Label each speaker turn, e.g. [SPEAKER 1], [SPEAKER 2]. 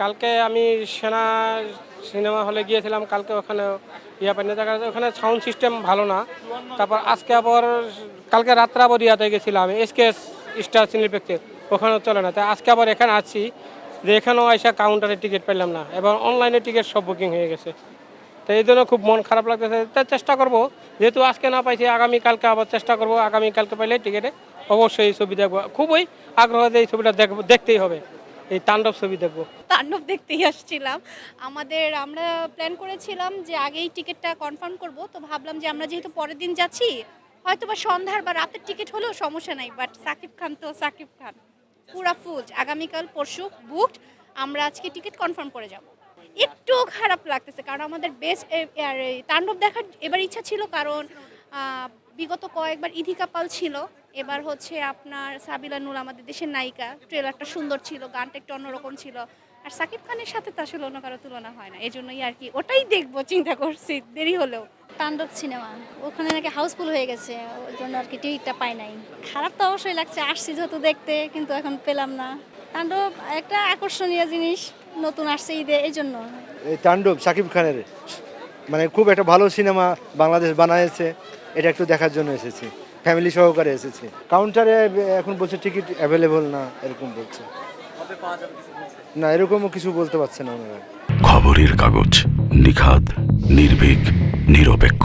[SPEAKER 1] কালকে আমি সেনা সিনেমা হলে গিয়েছিলাম, কালকে ওখানে ইয়া পাইনি। ওখানে সাউন্ড সিস্টেম ভালো না। তারপর আজকে আবার কালকে রাত্রে আবার ইয়াতে গেছিলাম এসকে স্টার সিনেপ্লেক্সে ওখানেও চলে না। তাই আজকে আবার এখানে আসছি যে এখানেও এসে কাউন্টারে টিকিট পেলাম না। এবং অনলাইনে টিকিট সব বুকিং হয়ে গেছে। তো এই জন্য খুব মন খারাপ লাগতেছে। তাই চেষ্টা করব, যেহেতু আজকে না পাইছি, আগামী কালকে আবার চেষ্টা করব। আগামী কালকে পাইলে টিকিটে অবশ্যই এই ছবি দেখব খুবই আগ্রহ যে এই ছবিটা দেখব দেখতেই হবে। এই তাণ্ডব ছবি দেখব।
[SPEAKER 2] তাণ্ডব দেখতেই আসছিলাম। আমাদের আমরা প্ল্যান করেছিলাম যে আগেই টিকিটটা কনফার্ম করব। তো ভাবলাম যে আমরা যেহেতু পরের দিন যাচ্ছি হয়তো বা সন্ধ্যার বা রাতের টিকিট হলেও সমস্যা নাই বাট সাকিব খান তো সাকিব খান। পুরা ফুল আগামীকাল পরশু বুকড আমরা আজকে টিকিট কনফার্ম করে যাব। একটু খারাপ লাগতেছে, কারণ আমাদের বেস্ট তাণ্ডব দেখার এবার ইচ্ছা ছিল, কারণ বিগত কয়েকবার ইধিকা পাল ছিল। এবার হচ্ছে আপনার সাবিলা নুর আমাদের দেশের নায়িকা। ট্রেলারটা সুন্দর ছিল গানটা একটু অন্যরকম ছিল। আর সাকিব খানের সাথে তো আসলে অন্য কারও তুলনা হয় না এই জন্যই আর কি। ওটাই দেখব চিন্তা করছি দেরি হলেও।
[SPEAKER 3] তাণ্ডব সিনেমা ওখানে নাকি হাউসফুল হয়ে গেছে ওই জন্য আর কি টিকিটটা পাই নাই। খারাপ তো অবশ্যই লাগছে আসছি যেহেতু দেখতে কিন্তু এখন পেলাম না। তাণ্ডব একটা আকর্ষণীয় জিনিস নতুন আসছে ঈদে এই জন্য।
[SPEAKER 4] এই তাণ্ডব সাকিব খানের মানে খুব একটা ভালো সিনেমা বাংলাদেশ বানাইছে এটা একটু দেখার জন্য এসেছি। ফ্যামিলি সহকারে এসেছে। কাউন্টারে এখন বলছে টিকিট অ্যাভেলেবল না, এরকম বলছে। না, এরকমও কিছু বলতে পারছে না
[SPEAKER 5] খবরের কাগজ নিখাদ, নির্ভীক, নিরপেক্ষ।